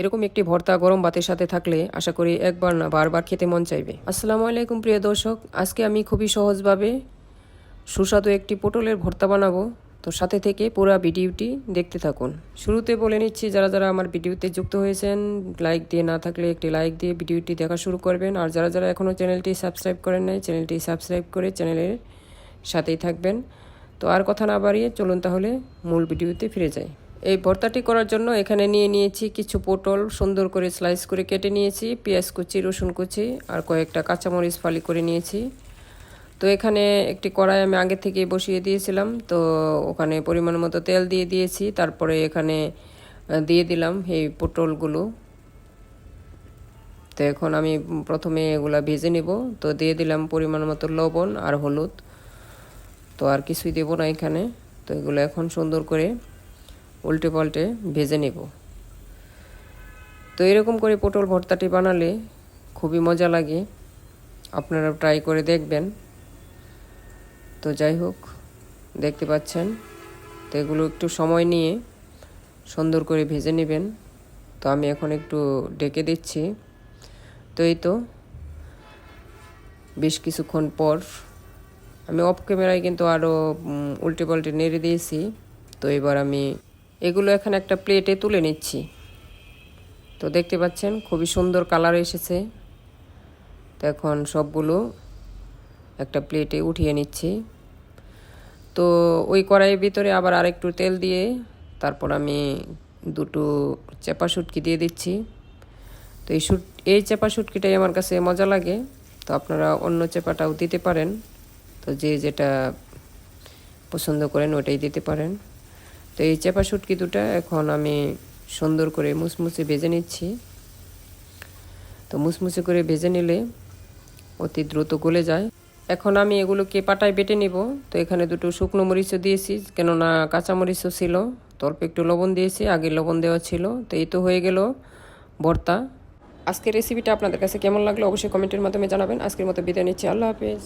এরকম একটি ভর্তা গরম ভাতের সাথে থাকলে আশা করি একবার না বারবার খেতে মন চাইবে। আসসালামু আলাইকুম, প্রিয় দর্শক। আজকে আমি খুবই সহজভাবে সুস্বাদু একটি পটলের ভর্তা বানাবো। তো সাথে থেকে পুরো ভিডিওটি দেখতে থাকুন। শুরুতে বলে নিচ্ছি, যারা যারা আমার ভিডিওতে যুক্ত হয়েছেন লাইক দিয়ে না থাকলে একটি লাইক দিয়ে ভিডিওটি দেখা শুরু করবেন। আর যারা যারা এখনও চ্যানেলটি সাবস্ক্রাইব করেন নাই, চ্যানেলটি সাবস্ক্রাইব করে চ্যানেলের সাথেই থাকবেন। তো আর কথা না বাড়িয়ে চলুন তাহলে মূল ভিডিওতে ফিরে যাই। এই ভর্তাটি করার জন্য এখানে নিয়ে নিয়েছি কিছু পটল, সুন্দর করে স্লাইস করে কেটে নিয়েছি, পেঁয়াজ কুচি, রসুন কুচি আর কয়েকটা কাঁচামরিচ ফালি করে নিয়েছি। তো এখানে একটি কড়াই আমি আগে থেকে বসিয়ে দিয়েছিলাম, তো ওখানে পরিমাণ মতো তেল দিয়ে দিয়েছি, তারপরে এখানে দিয়ে দিলাম এই পটলগুলো। তো এখন আমি প্রথমে এগুলা ভেজে নেব, তো দিয়ে দিলাম পরিমাণ মতো লবণ আর হলুদ। তো আর কিছুই দেবো না এখানে, তো এগুলো এখন সুন্দর করে উল্টে পাল্টে ভেজে নেব। তো এরকম করে পটল ভর্তাটি বানালে খুবই মজা লাগে। আপনারা ট্রাই করে দেখবেন। তো যাই হোক, দেখতে পাচ্ছেন? তো এগুলো একটু সময় নিয়ে সুন্দর করে ভেজে নেবেন। তো আমি এখন একটু ডেকে দিচ্ছি। তো এই তো, বেশ কিছুক্ষণ পর আমি অফ ক্যামেরায় কিন্তু আরও উল্টে পাল্টে নেড়ে দিয়েছি। তো এবার আমি এগুলো এখানে একটা প্লেটে তুলে নিচ্ছি। তো দেখতে পাচ্ছেন, খুবই সুন্দর কালার এসেছে। তো এখন সবগুলো একটা প্লেটে উঠিয়ে নিচ্ছি। তো ওই কড়াইয়ের ভিতরে আবার আরেকটু তেল দিয়ে তারপর আমি দুটো চেপা শুটকি দিয়ে দিচ্ছি। তো এই শুট, এই চেপা শুটকিটাই আমার কাছে মজা লাগে। তো আপনারা অন্য চেপাটাও দিতে পারেন। তো যে যেটা পছন্দ করেন ওটাই দিতে পারেন। তো এই চেপা শুটকি দুটা এখন আমি সুন্দর করে মুসমুসে ভেজে নিচ্ছি। তো মুসমুসে করে ভেজে নিলে অতি দ্রুত গলে যায়। এখন আমি এগুলোকে পাটায় বেটে নিব। তো এখানে দুটো শুকনো মরিচও দিয়েছি, কেননা কাঁচা মরিচও ছিল। তো অল্প একটু লবণ দিয়েছি, আগে লবণ দেওয়া ছিল। তো এই তো হয়ে গেল ভর্তা। আজকের রেসিপিটা আপনাদের কাছে কেমন লাগল অবশ্যই কমেন্টের মাধ্যমে জানাবেন। আজকের মতো বিদায় নিচ্ছি। আল্লাহ হাফেজ।